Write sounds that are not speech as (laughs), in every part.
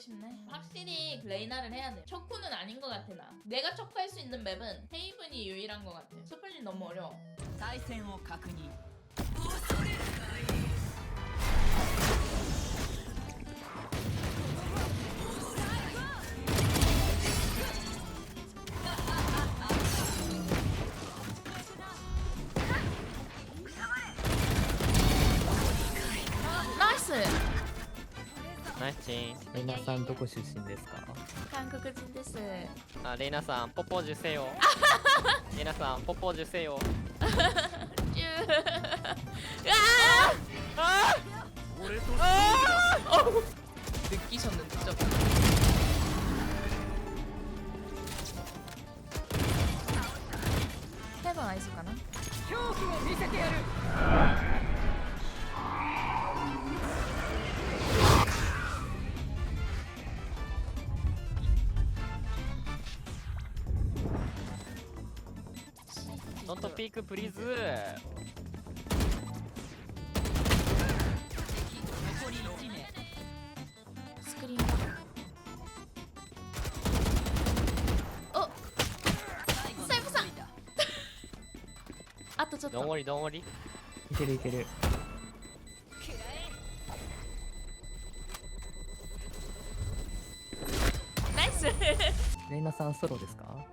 싶네 확실히 레이나를 해야 돼 척후는 아닌 것 같아 나 내가 척후할 수 있는 맵은 헤이븐이 유일한 것 같아 스플릿 너무 어려워 対戦を確認恐身レイナさんどこ出身ですか韓国人ですあレイナさんポポジュセヨ。レイナさんポポジュせよあ俺とああ。デ (laughs) ッキションでちあっああ。ああ。ああ。あかな恐怖を見せてやる Don't p e スクリーンだサイボさん (laughs) あとちょっとどん r r y d いけるいけるナイス (laughs) レイナさんソロですか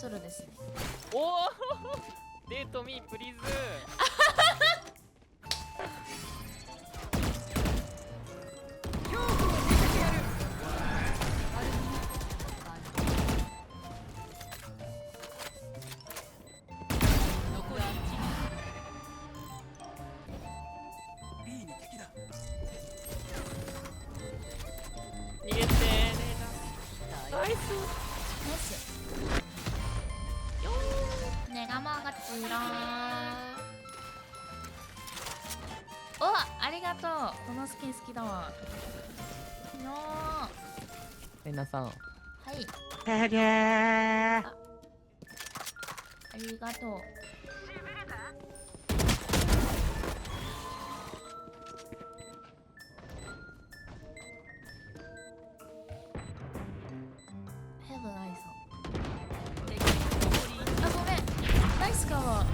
ソロですねおおデートミープリーズ (laughs) おありがとうこのスキン好きだわのえなさんはいありがとう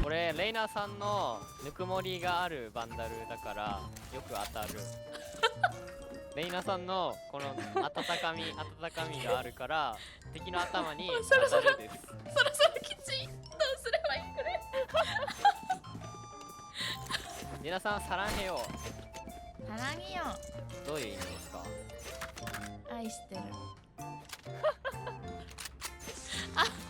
これレイナさんのぬくもりがあるバンダルだからよく当たる (laughs) レイナさんのこの温かみ温かみがあるから敵の頭に当たるですそろそろそろきちんどうすればいいくれレイナさんさらげヘヨさらげよどういう意味ですか愛してるあ (laughs)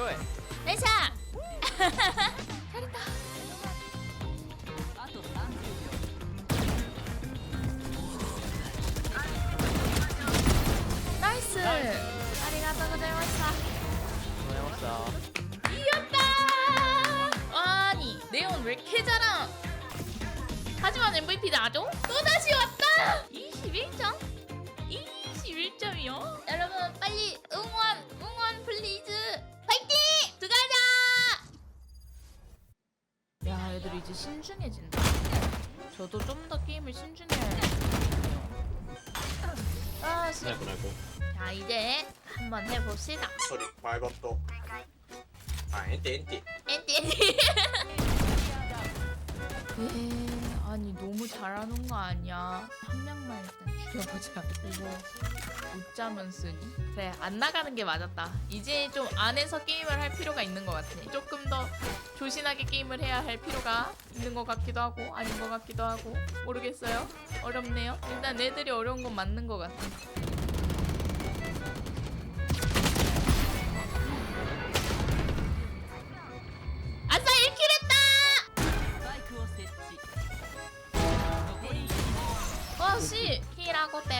필요해. 내샷. 잘했다. 나이스. 아리가또 자다 이겼다. 아니 네온 왜 이렇게 잘함? 하지만 MVP 나죠? 또 다시 왔다. 21점. 21점이요? 여러분 빨리 이제 신중해진다. 저도 좀 더 게임을 신중해야겠네요. 아, 씨. 이고 네, 아이고 자, 이제 한번 해봅시다. 소리 말건 또아 엔티 엔티 엔디, 엔디. (laughs) 네. 아니 너무 잘하는 거 아니야 한 명만 일단 죽여보자 이거 웃 자면 쓰니 그래 안 나가는 게 맞았다 이제 좀 안에서 게임을 할 필요가 있는 것 같아 조금 더 조신하게 게임을 해야 할 필요가 있는 것 같기도 하고 아닌 것 같기도 하고 모르겠어요 어렵네요 일단 애들이 어려운 건 맞는 것 같아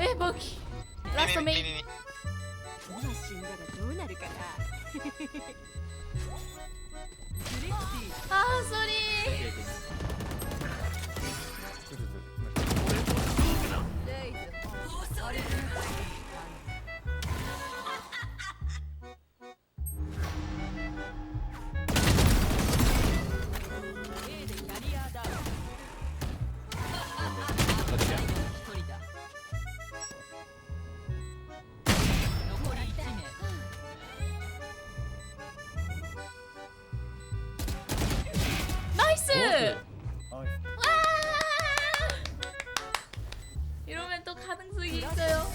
えボキラストメイン今死んだらどうなるかなあーソリーレイズ올 가능성이 있어요.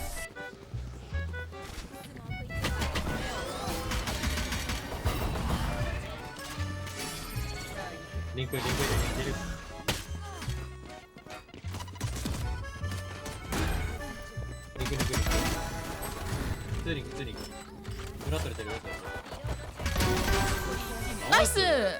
링크 링크 링크 링크 링크 링크 링크 링크 누나 떨어져 누나 떨어져 나이스.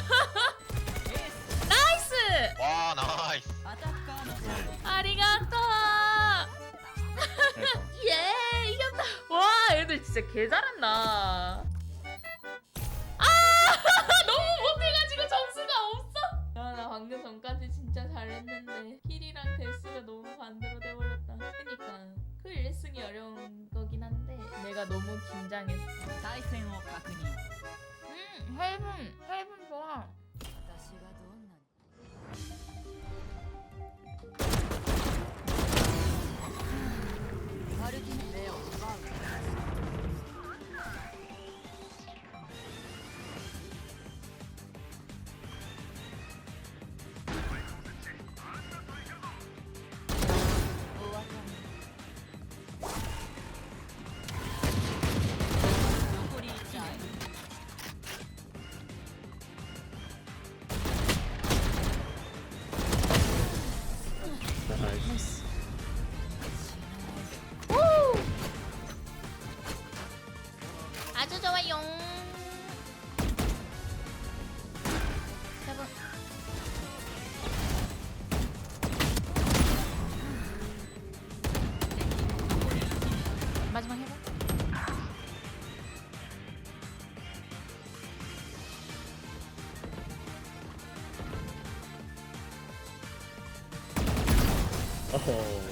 (laughs) 나이스! 와 나이스 아리가또! (laughs) 예! 이겼다! 와 얘들 진짜 개 잘한다. 아! (laughs) 너무 못해가지고 점수가 없어! 야나 방금 전까지 진짜 잘했는데 킬이랑 데스가 너무 반대로 돼버렸다. 그니까 그 1승이 어려운 거긴 한데 내가 너무 긴장했어. 対戦を確認 8分8分좋아 Apple.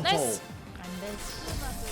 나이스. 안 돼.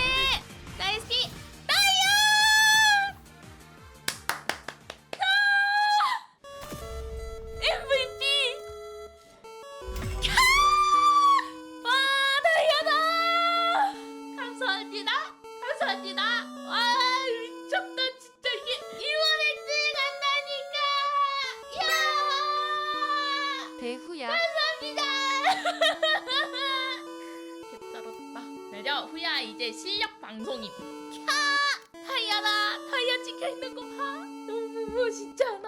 이제 실력 방송임. 캬! 타이아다타이아 찍혀있는 거 봐. 너무 멋있잖아.